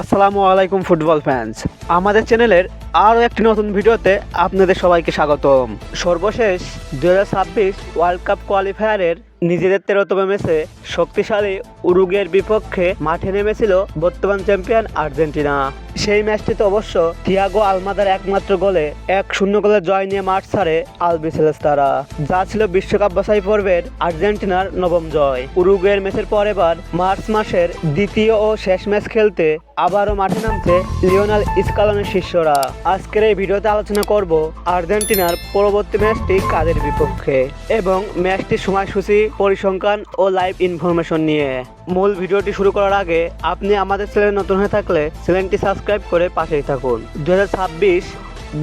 আসসালামু আলাইকুম football fans আমাদের চ্যানেলের আরও একটি নতুন ভিডিওতে আপনাদের সবাইকে স্বাগতম। সর্বশেষ দু হাজার ছাব্বিশ ওয়ার্ল্ড কাপ কোয়ালিফায়ারের নিজেদের তেরোতম ম্যাচে শক্তিশালী উরুগের বিপক্ষে মাঠে নেমেছিল বর্তমান চ্যাম্পিয়ন আর্জেন্টিনা। সেই ম্যাচটিতে অবশ্য থিয়াগো আলমাদার একমাত্র গোলে এক শূন্য গোলে জয় নিয়ে মাঠ ছাড়ে আলবিসেলেস তারা যা ছিল বিশ্বকাপ বাছাই পর্বের আর্জেন্টিনার নবম জয়। উরুগুয়ের ম্যাচের পর এবার মার্চ মাসের দ্বিতীয় ও শেষ ম্যাচ খেলতে আবারও মাঠে নামছে লিওনাল স্কালনের শিষ্যরা। আজকের এই ভিডিওতে আলোচনা করব আর্জেন্টিনার পরবর্তী ম্যাচটি কাদের বিপক্ষে এবং ম্যাচটির সময়সূচি, পরিসংখ্যান ও লাইভ ইনফরমেশন নিয়ে। মূল ভিডিওটি শুরু করার আগে আপনি আমাদের চ্যানেলে নতুন হয়ে থাকলে চ্যানেলটি সাবস্ক্রাইব করে পাশেই থাকুন। দু হাজার ছাব্বিশ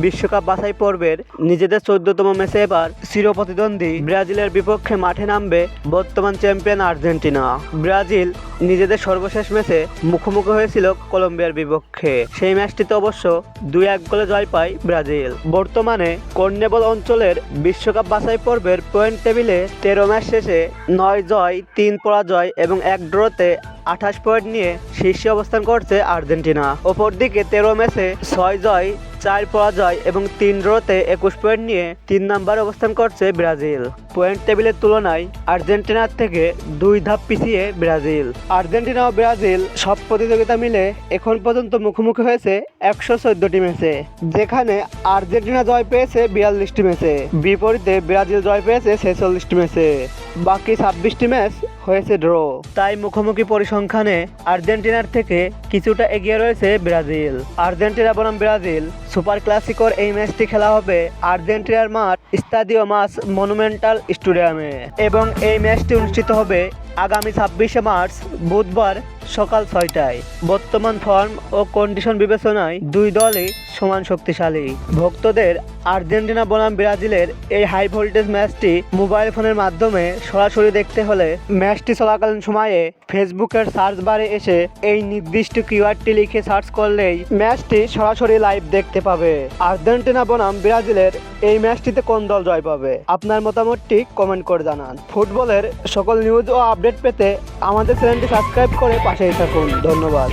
বিশ্বকাপ বাছাই পর্বের নিজেদের চোদ্দতম ম্যাচে এবার চিরপ্রতিদ্বন্দ্বী ব্রাজিলের বিপক্ষে মাঠে নামবে বর্তমান চ্যাম্পিয়ন আর্জেন্টিনা। ব্রাজিল নিজেদের সর্বশেষ ম্যাচে মুখোমুখি হয়েছিল কলম্বিয়ার বিপক্ষে। সেই ম্যাচটিতে অবশ্য দুই এক গোলে জয় পায় ব্রাজিল। বর্তমানে কর্নেবল অঞ্চলের বিশ্বকাপ বাছাই পর্বের পয়েন্ট টেবিলে তেরো ম্যাচ শেষে নয় জয়, তিন পরাজয় এবং এক ড্রতে আঠাশ পয়েন্ট নিয়ে শীর্ষে অবস্থান করছে আর্জেন্টিনা। অপরদিকে তেরো ম্যাচে ছয় জয় চার পরাজয় এবং তিন ড্রতে একুশ পয়েন্ট নিয়ে তিন নাম্বার অবস্থান করছে ব্রাজিল। পয়েন্ট টেবিলের তুলনায় আর্জেন্টিনার থেকে দুই ধাপ পিছিয়ে ব্রাজিল। আর্জেন্টিনা ও ব্রাজিল সব প্রতিযোগিতা মিলে এখন পর্যন্ত মুখোমুখি হয়েছে একশো চোদ্দটি ম্যাচে, যেখানে আর্জেন্টিনা জয় পেয়েছে বিয়াল্লিশটি ম্যাচে। বিপরীতে ব্রাজিল জয় পেয়েছে ছেচল্লিশটি ম্যাচে। বাকি ছাব্বিশটি ম্যাচ হয়েছে ড্র। তাই মুখোমুখি পরিসংখ্যানে আর্জেন্টিনার থেকে কিছুটা এগিয়ে রয়েছে ব্রাজিল। আর্জেন্টিনা বনাম ব্রাজিল, সুপার ক্লাসিকর এই ম্যাচটি খেলা হবে আর্জেন্টিনার মাঠ স্তাদিও মাস মনুমেন্টাল স্টেডিয়ামে। এবং এই ম্যাচটি অনুষ্ঠিত হবে আগামী ছাব্বিশে মার্চ, বুধবার সকাল ছয়টায়। বর্তমান ফর্ম ও কন্ডিশন বিবেচনায় দুই দলই সমান শক্তিশালী। ভক্তদের আর্জেন্টিনা বনাম ব্রাজিলের এই হাই ভোল্টেজ ম্যাচটি মোবাইল ফোনের মাধ্যমে সরাসরি দেখতে হলে ম্যাচটি চলাকালীন সময়ে ফেসবুকের সার্চ বারে এসে এই নির্দিষ্ট কিওয়ার্ডটি লিখে সার্চ করলেই ম্যাচটি সরাসরি লাইভ দেখতে পাবে। আর্জেন্টিনা বনাম ব্রাজিলের এই ম্যাচটিতে কোন দল জয় পাবে? আপনার মতামতটি কমেন্ট করে জানান। ফুটবলের সকল নিউজ ও আপডেট পেতে আমাদের চ্যানেলটি সাবস্ক্রাইব করে পাশেই থাকুন। ধন্যবাদ।